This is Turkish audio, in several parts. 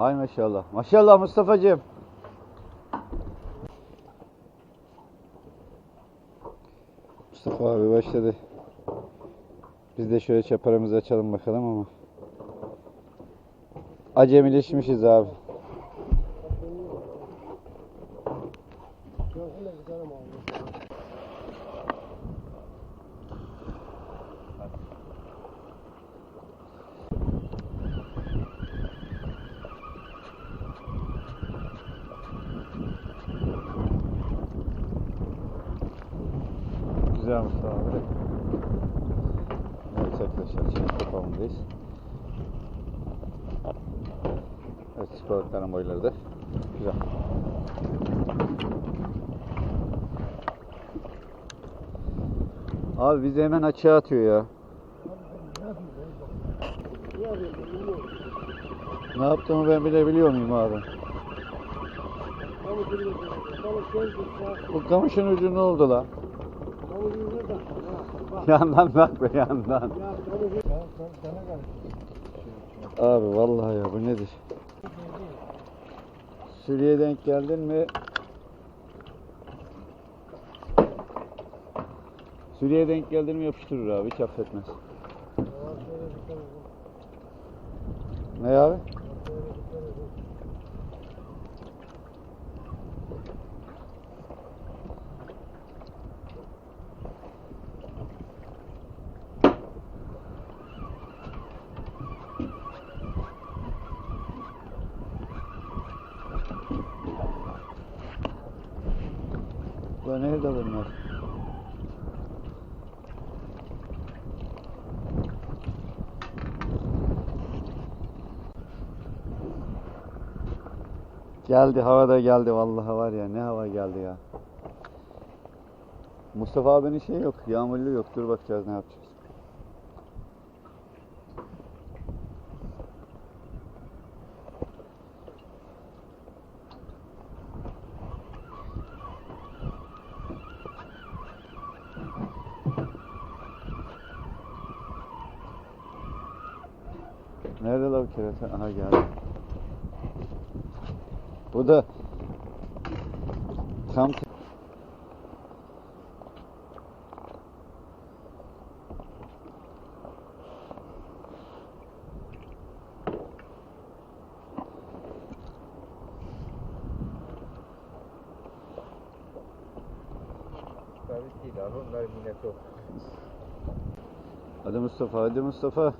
Hay maşallah. Maşallah Mustafa'cığım. Mustafa abi başladı. Biz de şöyle çaparamızı açalım bakalım ama. Acemileşmişiz abi. Mustafa abi. Evet arkadaşlar şimdi kapağındayız. Evet balıkların boyları da güzel. Abi bizi hemen açığa atıyor ya. Ne yaptığımı ben bilebiliyor muyum abi? Bu kamışın ucu ne oldu lan? Yandan bak be yandan. Abi vallahi ya bu nedir? Sürüye denk geldin mi? Sürüye denk geldin mi yapıştırır abi hiç affetmez. Ne abi? Nerede bunlar? Geldi havada geldi vallahi var ya ne hava geldi ya. Mustafa abinin şey yok yağmurlu yok dur bakacağız ne yapacağız. Nerede la bu kerata? Aha geldi. Bu da tam değil abi onlar minnet. Hadi Mustafa, hadi Mustafa.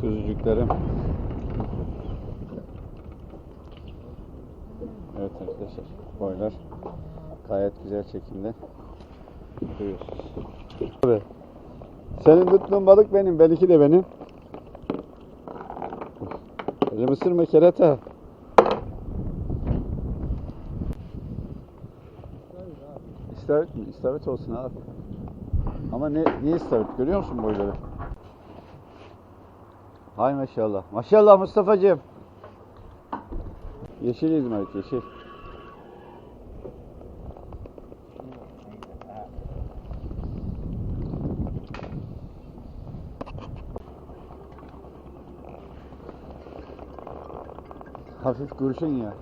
Kuzucuklarım. Evet arkadaşlar, boylar gayet güzel çekimde. Duyuyorsunuz. Abi, senin tuttuğun balık benim, belki de benim. Öyle ısırma kerata. İstavrit mi? İstavrit olsun abi. Ama ne, niye istavrit? Görüyor musun boyları? Hay maşallah. Maşallah Mustafa'cığım. Yeşil İzmarit, yeşil. Hafif kurşun ya.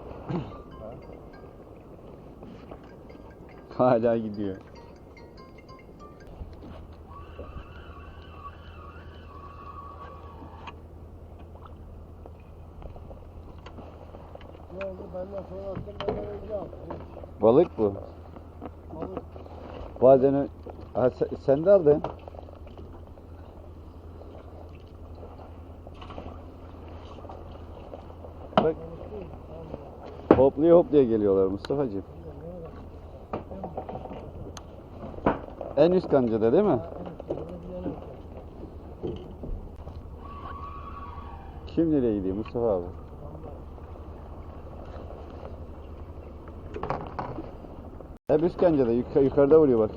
Hala gidiyor. Balık bu. Balık. Bazen ha, sen, sen de aldın. Bak hopluya hopluya geliyorlar Mustafa'cığım. En üst kancada değil mi? Kim nereye gidiyor Mustafa abi? Hep üst kancada yuka- yukarıda vuruyor bak.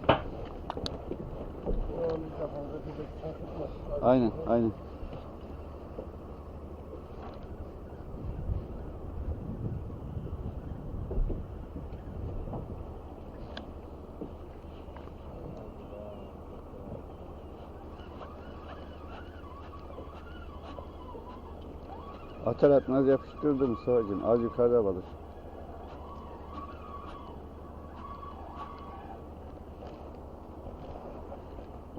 Aynen, aynen. Atar atmaz yapıştırdı Mustafa'cığım. Az yukarıda balık.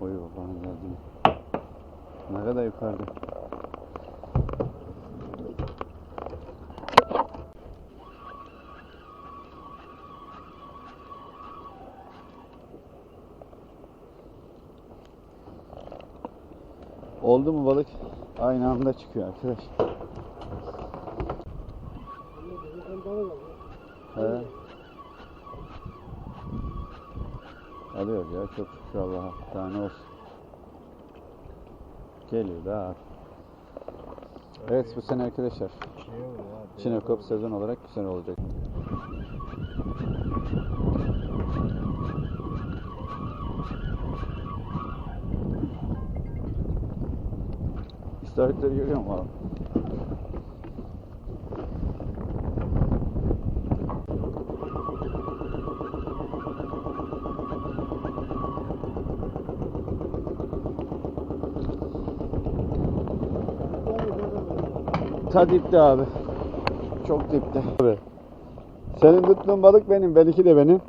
Oy babanın geldi. Ne kadar yukarıda. Oldu mu balık? Aynı anda çıkıyor arkadaş. Sen balık al. He. Alıyoruz ya çok şükür Allah'a. Tane olsun. Geliyor da. Evet bu sene arkadaşlar. Çinekop sezon olarak güzel olacak. İstavritleri görüyor musun? Ta dipte abi. Çok dipte. Abi. Senin tuttuğun balık benim, benimki de benim.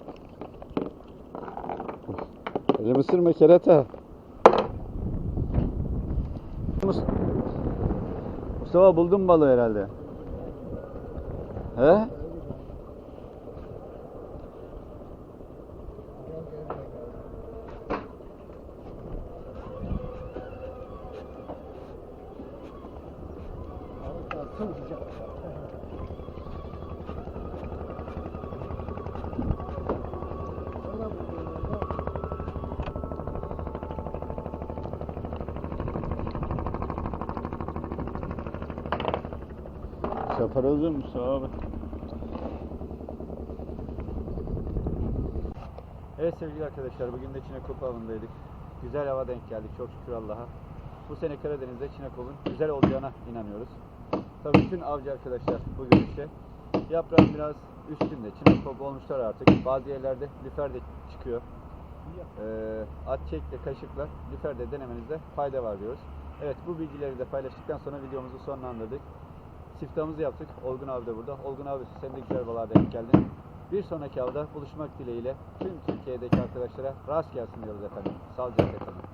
Elim ısırma kerata. Mus- Mustafa buldun balığı herhalde. He? Atsın sıcak. Konularda Şaparozu Mustafa abi. Evet sevgili arkadaşlar bugün de Çinekop avındaydık. Güzel hava denk geldik çok şükür Allah'a. Bu sene Karadeniz'de Çinekop'un güzel olacağına inanıyoruz. Tabii bütün avcı arkadaşlar bu görüşte. Yaprağın biraz üstünde Çinekop olmuşlar artık. Bazı yerlerde lüfer de çıkıyor. Ee, at çekle kaşıkla lüfer de denemenizde fayda var diyoruz. Evet bu bilgileri de paylaştıktan sonra videomuzu sonlandırdık. Siftahımızı yaptık. Olgun abi de burada. Olgun abi sen de güzel balığa denk geldin. Bir sonraki avda buluşmak dileğiyle tüm Türkiye'deki arkadaşlara rast gelsin diyoruz efendim. Sağlıcakla kalın.